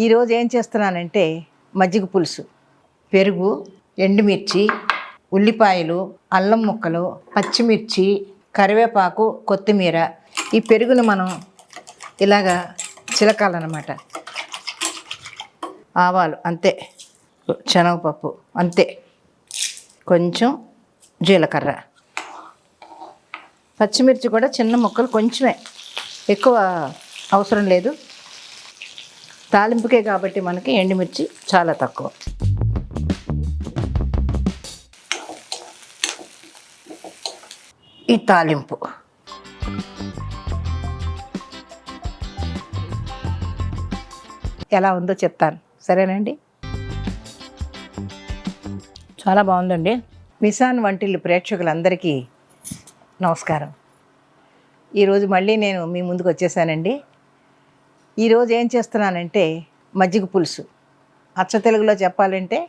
ఈరోజు ఏం చేస్తున్నానంటే మజ్జిగ పులుసు. పెరుగు ఎండుమిర్చి ఉల్లిపాయలు అల్లం ముక్కలు పచ్చిమిర్చి కరివేపాకు కొత్తిమీర. ఈ పెరుగును మనం ఇలాగా చిలకాలన్నమాట. ఆవాలు అంతే. శనగపప్పు అంతే. కొంచెం జీలకర్ర. పచ్చిమిర్చి కూడా చిన్న ముక్కలు కొంచెమే. ఎక్కువ అవసరం లేదు. తాలింపుకే కాబట్టి మనకి ఎండుమిర్చి చాలా తక్కువ. ఈ తాలింపు. ఎలా ఉందో చెప్తాను. సరేనండి? చాలా బాగుందండి. మిసాన్ వంటిల్లు ప్రేక్షకులందరికీ నమస్కారం. ఈరోజు మళ్ళీ నేను మీ ముందుకు వచ్చేసానండి. ఈరోజు ఏం చేస్తున్నానంటే మజ్జిగ పులుసు. అచ్చ తెలుగులో చెప్పాలంటే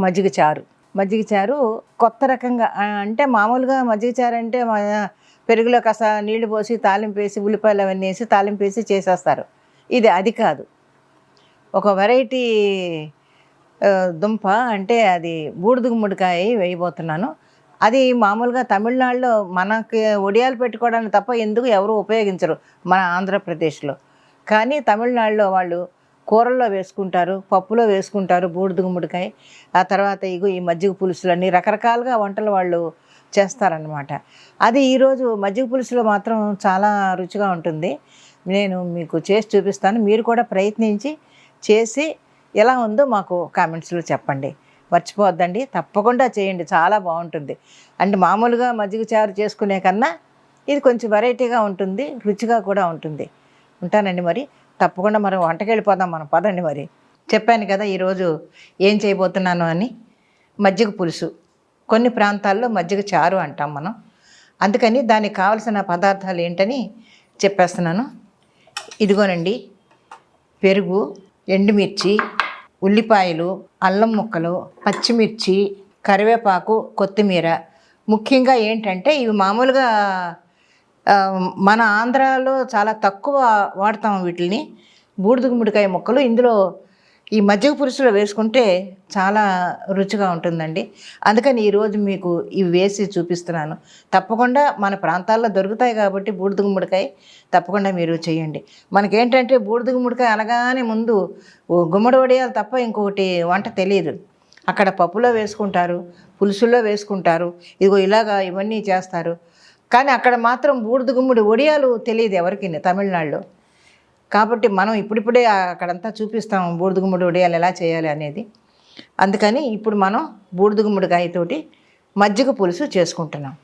మజ్జిగ చారు. మజ్జిగ చారు కొత్త రకంగా అంటే మామూలుగా మజ్జిగ చారు అంటే మా- పెరుగులో కాస్త నీళ్ళు పోసి తాలింపు వేసి ఉల్లిపాయలు అవన్నీ వేసి తాలింపు వేసి చేసేస్తారు. ఇది అది కాదు. ఒక వెరైటీ దుంప అంటే అది బూడిద గుమ్మడికాయ వేయబోతున్నాను. అది మామూలుగా తమిళనాడులో మనకి ఒడియాలు పెట్టుకోవడానికి తప్ప ఎందుకు ఎవరు ఉపయోగించరు? మన ఆంధ్రప్రదేశ్లో. కానీ తమిళనాడులో వాళ్ళు కూరల్లో వేసుకుంటారు పప్పులో వేసుకుంటారు బూడిద గుమ్మడికాయ. ఆ తర్వాత ఇగో ఈ మజ్జిగ పులుసులన్నీ రకరకాలుగా వంటలు వాళ్ళు చేస్తారనమాట అది ఈరోజు మజ్జిగ పులుసులో మాత్రం చాలా రుచిగా ఉంటుంది. నేను మీకు చేసి చూపిస్తాను. మీరు కూడా ప్రయత్నించి చేసి ఎలా ఉందో మాకు కామెంట్స్లో చెప్పండి. మర్చిపోవద్దండి. తప్పకుండా చేయండి. చాలా బాగుంటుంది. అంటే మామూలుగా మజ్జిగ చారు చేసుకునే కన్నా ఇది కొంచెం వెరైటీగా ఉంటుంది రుచిగా కూడా ఉంటుంది. ఉంటానండి మరి. తప్పకుండా మనం వంటకి వెళ్ళిపోదాం మనం. పదండి మరి. చెప్పాను కదా ఈరోజు ఏం చేయబోతున్నాను అని. మజ్జిగ పులుసు. కొన్ని ప్రాంతాల్లో మజ్జిగ చారు అంటాం మనం. అందుకని దానికి కావలసిన పదార్థాలు ఏంటని చెప్పేస్తున్నాను. ఇదిగోనండి. పెరుగు ఎండుమిర్చి ఉల్లిపాయలు అల్లం ముక్కలు పచ్చిమిర్చి కరివేపాకు కొత్తిమీర. ముఖ్యంగా ఏంటంటే ఇవి మామూలుగా మన ఆంధ్రాలో చాలా తక్కువ వాడతాం వీటిని బూడిద గుమ్మడికాయ ముక్కలు. ఇందులో ఈ మజ్జిగ పులుసులో వేసుకుంటే చాలా రుచిగా ఉంటుందండి. అందుకని ఈరోజు మీకు ఇవి వేసి చూపిస్తున్నాను. తప్పకుండా మన ప్రాంతాల్లో దొరుకుతాయి కాబట్టి బూడిద గుమ్మడికాయ తప్పకుండా మీరు చేయండి. మనకేంటంటే బూడిద గుమ్మడికాయ అనగానే ముందు గుమ్మడి వడియాలు తప్ప ఇంకొకటి వంట తెలియదు. అక్కడ పప్పులో వేసుకుంటారు పులుసుల్లో వేసుకుంటారు. ఇదిగో ఇలాగా ఇవన్నీ చేస్తారు. కానీ అక్కడ మాత్రం బూడిద గుమ్ముడు ఒడియాలు తెలియదు ఎవరికి తమిళనాడులో. కాబట్టి మనం ఇప్పుడిప్పుడే అక్కడంతా చూపిస్తాం బూడిద గుమ్మడి ఒడియాలు ఎలా చేయాలి అనేది. అందుకని ఇప్పుడు మనం బూడిద గుమ్మడికాయతోటి మజ్జిగ పులుసు చేసుకుంటున్నాం.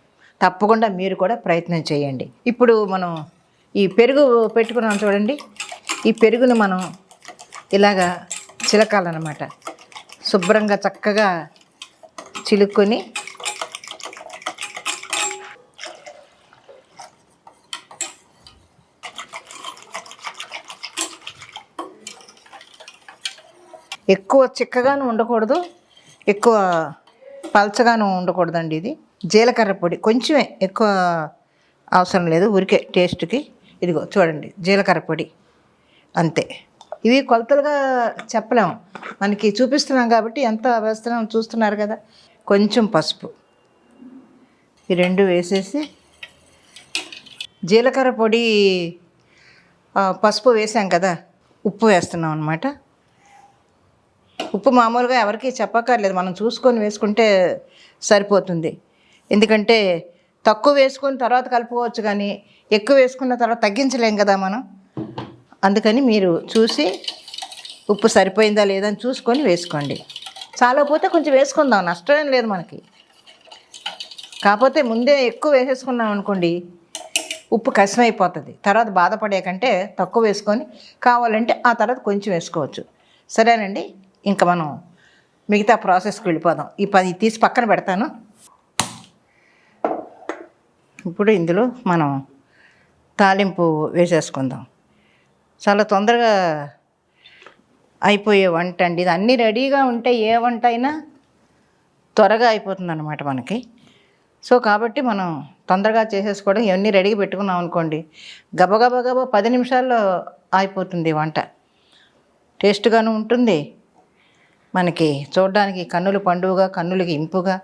తప్పకుండా మీరు కూడా ప్రయత్నం చేయండి. ఇప్పుడు మనం ఈ పెరుగు పెట్టుకున్నాం చూడండి. ఈ పెరుగును మనం ఇలాగా చిలకాలన్నమాట. శుభ్రంగా చక్కగా చిలుక్కొని ఎక్కువ చిక్కగాను ఉండకూడదు ఎక్కువ పల్చగాను ఉండకూడదండి ఇది. జీలకర్ర పొడి కొంచెమే ఎక్కువ అవసరం లేదు ఊరికే టేస్ట్కి. ఇదిగో చూడండి జీలకర్ర పొడి. అంతే. ఇవి కొలతలుగా చెప్పలేము మనకి చూపిస్తున్నాం కాబట్టి ఎంత వేస్తున్నాం చూస్తున్నారు కదా. కొంచెం పసుపు. ఈ రెండు వేసేసి జీలకర్ర పొడి పసుపు వేసాం కదా ఉప్పు వేస్తున్నాం అనమాట ఉప్పు మామూలుగా ఎవరికి చెప్పక్కర్లేదు. మనం చూసుకొని వేసుకుంటే సరిపోతుంది. ఎందుకంటే తక్కువ వేసుకుని తర్వాత కలుపుకోవచ్చు కానీ ఎక్కువ వేసుకున్న తర్వాత తగ్గించలేం కదా మనం. అందుకని మీరు చూసి ఉప్పు సరిపోయిందా లేదా అని చూసుకొని వేసుకోండి. చాలా పోతే కొంచెం వేసుకుందాం. నష్టమేం లేదు మనకి. కాకపోతే ముందే ఎక్కువ వేసేసుకున్నాం అనుకోండి ఉప్పు కసిమైపోతుంది. తర్వాత బాధపడే కంటే తక్కువ వేసుకొని కావాలంటే ఆ తర్వాత కొంచెం వేసుకోవచ్చు. సరేనండి? ఇంకా మనం మిగతా ప్రాసెస్కి వెళ్ళిపోదాం. ఈ పది తీసి పక్కన పెడతాను. ఇప్పుడు ఇందులో మనం తాలింపు వేసేసుకుందాం. చాలా తొందరగా అయిపోయే వంట అండి. ఇది అన్నీ రెడీగా ఉంటే ఏ వంట అయినా త్వరగా అయిపోతుంది అనమాట మనకి. సో కాబట్టి మనం తొందరగా చేసేసుకోవడం ఇవన్నీ రెడీగా పెట్టుకున్నాం అనుకోండి గబగబా పది నిమిషాల్లో అయిపోతుంది వంట. టేస్ట్గాను ఉంటుంది మనకి చూడడానికి కన్నుల పండుగగా కన్నులకి ఇంపుగా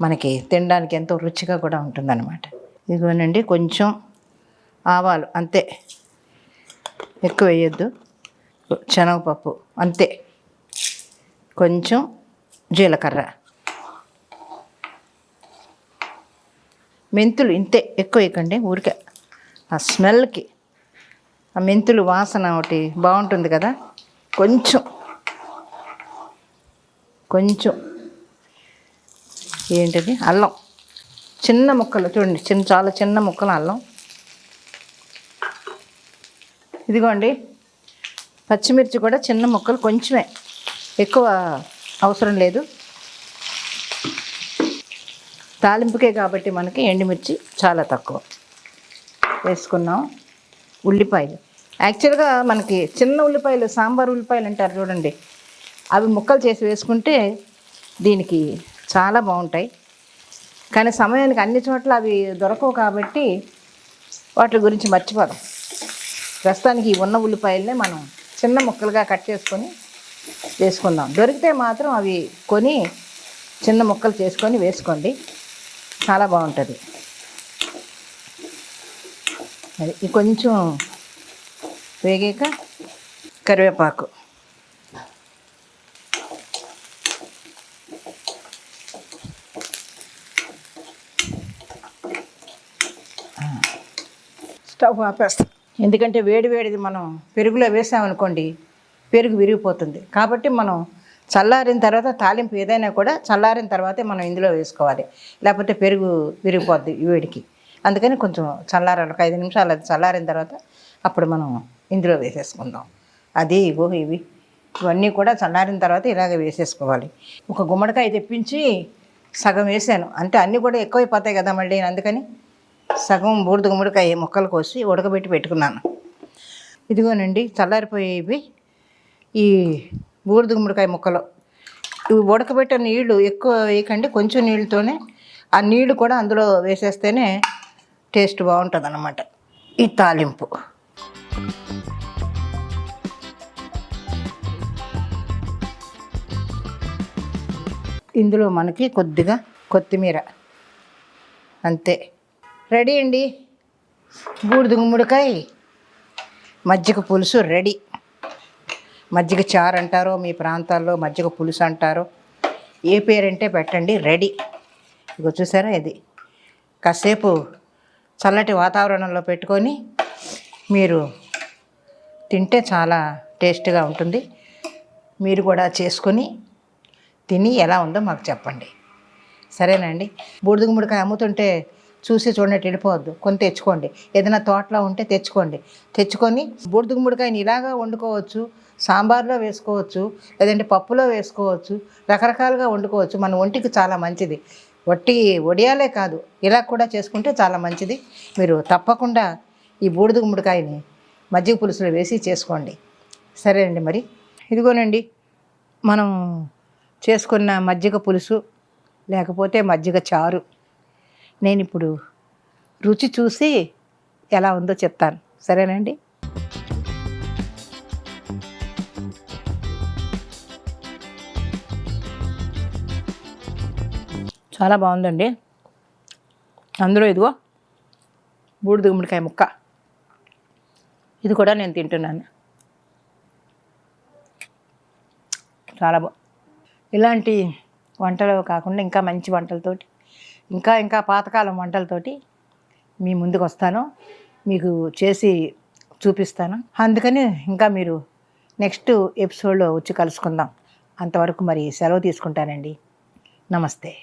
మనకి తినడానికి ఎంతో రుచిగా కూడా ఉంటుందన్నమాట. ఇదిగోనండి కొంచెం ఆవాలు అంతే. ఎక్కువ వేయొద్దు. శనగపప్పు అంతే. కొంచెం జీలకర్ర. మెంతులు ఇంతే ఎక్కువ వేయకండి ఊరికే. ఆ స్మెల్కి ఆ మెంతులు వాసన ఒకటి బాగుంటుంది కదా. కొంచెం కొంచెం ఏంటిది? అల్లం. చిన్న ముక్కలు చూడండి. చిన్న చాలా చిన్న ముక్కలు అల్లం. ఇదిగోండి. పచ్చిమిర్చి కూడా చిన్న ముక్కలు కొంచెమే. ఎక్కువ అవసరం లేదు. తాలింపుకే కాబట్టి మనకి ఎండుమిర్చి చాలా తక్కువ. వేసుకున్నాం. ఉల్లిపాయలు. యాక్చువల్గా మనకి చిన్న ఉల్లిపాయలు సాంబార్ ఉల్లిపాయలు అంటారు చూడండి. అవి ముక్కలు చేసి వేసుకుంటే దీనికి చాలా బాగుంటాయి. కానీ సమయానికి అన్ని చోట్ల అవి దొరకవు కాబట్టి వాటి గురించి మర్చిపోదాం. ప్రస్తుతానికి ఈ ఉన్న ఉల్లిపాయలనే మనం చిన్న ముక్కలుగా కట్ చేసుకొని వేసుకుందాం. దొరికితే మాత్రం అవి కొని చిన్న ముక్కలు చేసుకొని వేసుకోండి. చాలా బాగుంటుంది. అది ఇది కొంచెం వేగాక కరివేపాకు. స్టవ్ ఆపేస్తాం. ఎందుకంటే వేడి వేడిది మనం పెరుగులో వేసామనుకోండి పెరుగు విరిగిపోతుంది. కాబట్టి మనం చల్లారిన తర్వాత తాలింపు ఏదైనా కూడా చల్లారిన తర్వాతే మనం ఇందులో వేసుకోవాలి. లేకపోతే పెరుగు విరిగిపోద్ది వేడికి. అందుకని కొంచెం చల్లారాలి. ఒక ఐదు నిమిషాలు అది చల్లారిన తర్వాత అప్పుడు మనం ఇందులో వేసేసుకుందాం. అది ఇగో ఇవి. ఇవన్నీ కూడా చల్లారిన తర్వాత ఇలాగ వేసేసుకోవాలి. ఒక గుమ్మడికాయ తెప్పించి సగం వేసాను. అంటే అన్నీ కూడా ఎక్కువైపోతాయి కదా మళ్ళీ అందుకని సగం బూడిద గుమ్మడికాయ ముక్కలు కోసి ఉడకబెట్టి పెట్టుకున్నాను. ఇదిగోనండి చల్లారిపోయేవి ఈ బూడిద గుమ్మడికాయ ముక్కలు. ఇవి ఉడకబెట్టిన నీళ్ళు ఎక్కువ వేయకండి కొంచెం నీళ్ళతోనే ఆ నీళ్ళు కూడా అందులో వేసేస్తేనే టేస్ట్ బాగుంటుంది అన్నమాట ఈ తాలింపు. ఇందులో మనకి కొద్దిగా కొత్తిమీర. అంతే. రెడీ అండి. బూడిద గుమ్మడికాయ మజ్జిగ పులుసు రెడీ. మజ్జిగ చారు అంటారో మీ ప్రాంతాల్లో మజ్జిగ పులుసు అంటారో ఏ పేరంటే పెట్టండి రెడీ. ఇక చూసారా ఇది? కాసేపు చల్లటి వాతావరణంలో పెట్టుకొని మీరు తింటే చాలా టేస్ట్గా ఉంటుంది. మీరు కూడా చేసుకొని తిని ఎలా ఉందో మాకు చెప్పండి. సరేనండి బూడిద గుమ్మడికాయ అమ్ముతుంటే చూసి చూడండి వెళ్ళిపోవద్దు. కొని తెచ్చుకోండి. ఏదైనా తోటలో ఉంటే తెచ్చుకోండి. తెచ్చుకొని బూడిద గుమ్మడికాయని ఇలాగా వండుకోవచ్చు. సాంబార్లో వేసుకోవచ్చు. లేదంటే పప్పులో వేసుకోవచ్చు. రకరకాలుగా వండుకోవచ్చు. మన ఒంటికి చాలా మంచిది. వట్టి వడియాలే కాదు. ఇలా కూడా చేసుకుంటే చాలా మంచిది. మీరు తప్పకుండా ఈ బూడిద గుమ్మడికాయని మజ్జిగ పులుసులో వేసి చేసుకోండి. సరే అండి మరి. ఇదిగోనండి మనం చేసుకున్న మజ్జిగ పులుసు లేకపోతే మజ్జిగ చారు. నేను ఇప్పుడు రుచి చూసి ఎలా ఉందో చెప్తాను. సరేనండి? చాలా బాగుందండి. అందులో ఇదిగో బూడిద గుమ్మడికాయ ముక్క. ఇది కూడా నేను తింటున్నాను. చాలా బా ఇలాంటి వంటలు కాకుండా ఇంకా మంచి వంటలతోటి ఇంకా ఇంకా పాతకాలం వంటలతోటి మీ ముందుకు వస్తాను మీకు చేసి చూపిస్తాను. అందుకని ఇంకా మీరు నెక్స్ట్ ఎపిసోడ్లో వచ్చి కలుసుకుందాం. అంతవరకు మరి సెలవు తీసుకుంటానండి. నమస్తే.